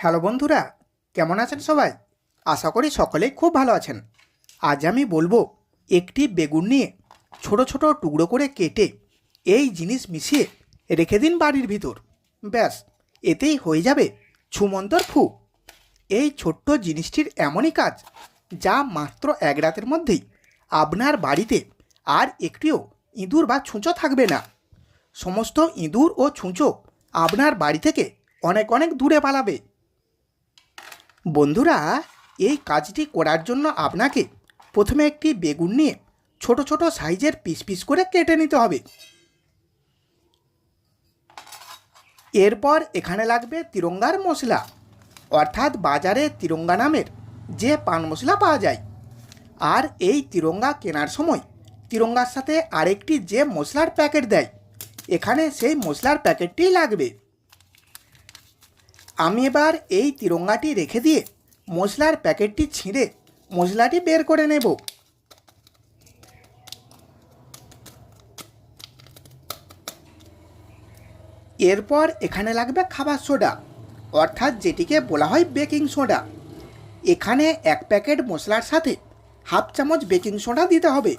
Hello বন্ধুরা, কেমন আছেন সবাই? আশা করি সকলেই খুব ভালো আছেন। আজ আমি বলব একটি বেগুন নিয়ে ছোট ছোট টুকরো করে কেটে এই জিনিস মিশিয়ে রেখে দিন বাড়ির ভিতর। ব্যাস, এতেই হয়ে যাবে ছুমন্তর ফু। এই ছোট্ট জিনিসটির এমনই কাজ যা মাত্র এক রাতের মধ্যেই আপনার বাড়িতে আর একটিও ইঁদুর বা ছুঁচো থাকবে না। সমস্ত ইঁদুর ও ছুঁচো আপনার বাড়ি থেকে অনেক অনেক দূরে পালাবে। বন্ধুরা, এই কাজটি করার জন্য আপনাকে প্রথমে একটি বেগুন নিয়ে ছোট ছোট সাইজের পিস পিস করে কেটে নিতে হবে। এরপর এখানে লাগবে তিরঙ্গার মশলা, অর্থাৎ বাজারে তিরঙ্গা নামের যে পান মশলা পাওয়া যায়। আর এই তিরঙ্গা কেনার সময় তিরঙ্গার সাথে আরেকটি যে মশলার প্যাকেট দেয়, এখানে সেই মশলার প্যাকেটটি লাগবে। আমি এবার এই তিরঙ্গাটি রেখে দিয়ে মশলার প্যাকেটটি ছিঁড়ে মশলাটি বের করে নেব। এরপর এখানে লাগবে খাবার সোডা, অর্থাৎ যেটিকে বলা হয় বেকিং সোডা। এখানে এক প্যাকেট মশলার সাথে হাফ চামচ বেকিং সোডা দিতে হবে।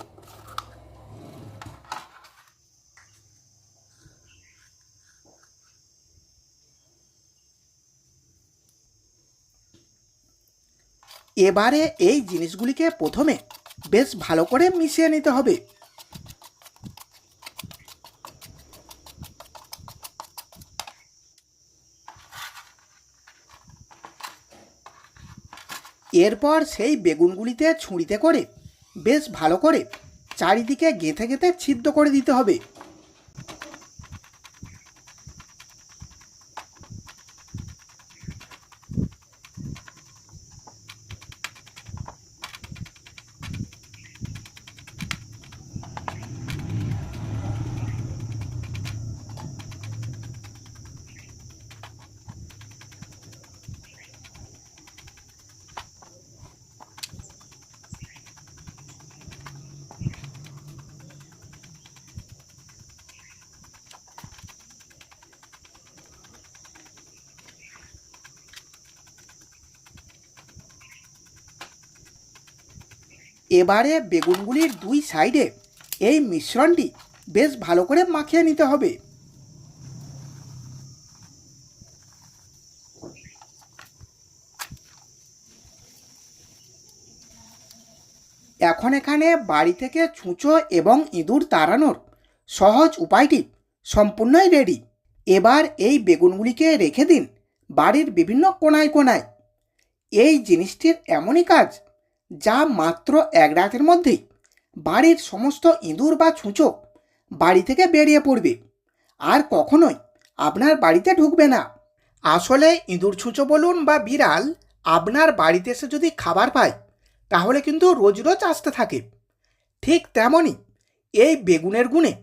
এবারে এই জিনিসগুলিকে প্রথমে বেশ ভালো করে মিশিয়ে নিতে হবে। এরপর সেই বেগুনগুলিতে ছুঁড়িতে করে বেশ ভালো করে চারিদিকে গেঁথে গেঁথে ছিদ্র করে দিতে হবে। এবারে বেগুনগুলির দুই সাইডে এই মিশ্রণটি বেশ ভালো করে মাখিয়ে নিতে হবে। এখন এখানে বাড়ি থেকে ছুঁচো এবং ইঁদুর তাড়ানোর সহজ উপায়টি সম্পূর্ণই রেডি এবার এই বেগুনগুলিকে রেখে দিন বাড়ির বিভিন্ন কোনায় কোনায়। এই জিনিসটির এমনই কাজ যা মাত্র এক রাতের মধ্যেই। বাড়ির সমস্ত ইঁদুর বা ছুঁচো বাড়ি থেকে বেরিয়ে পড়বে। আর কখনোই আপনার বাড়িতে ঢুকবে না। আসলে ইঁদুর, ছুঁচো বলুন বা বিড়াল আপনার বাড়িতে এসে যদি খাবার পায়, তাহলে কিন্তু রোজ রোজ আসতে থাকে। ঠিক তেমনই এই বেগুনের গুণে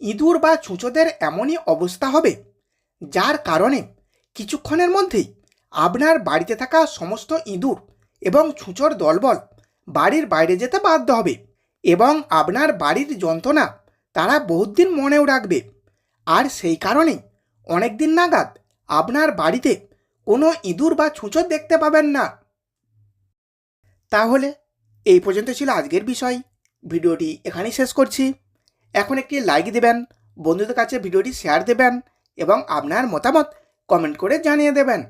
ইঁদুর বা ছুঁচোদের এমনই অবস্থা হবে, যার কারণে কিছুক্ষণের মধ্যেই আপনার বাড়িতে থাকা সমস্ত ইঁদুর এবং ছুঁচোর দলবল বাড়ির বাইরে যেতে বাধ্য হবে এবং আপনার বাড়ির যন্ত্রণা তারা বহুত দিন মনেও রাখবে। আর সেই কারণে অনেক দিন নাগাদ আপনার বাড়িতে কোনো ইঁদুর বা ছুঁচো দেখতে পাবেন না। তাহলে এই পর্যন্ত ছিল আজকের বিষয়। ভিডিওটি এখানেই শেষ করছি। এখন একটি লাইক দেবেন, বন্ধুদের কাছে ভিডিওটি শেয়ার দেবেন এবং আপনার মতামত কমেন্ট করে জানিয়ে দেবেন।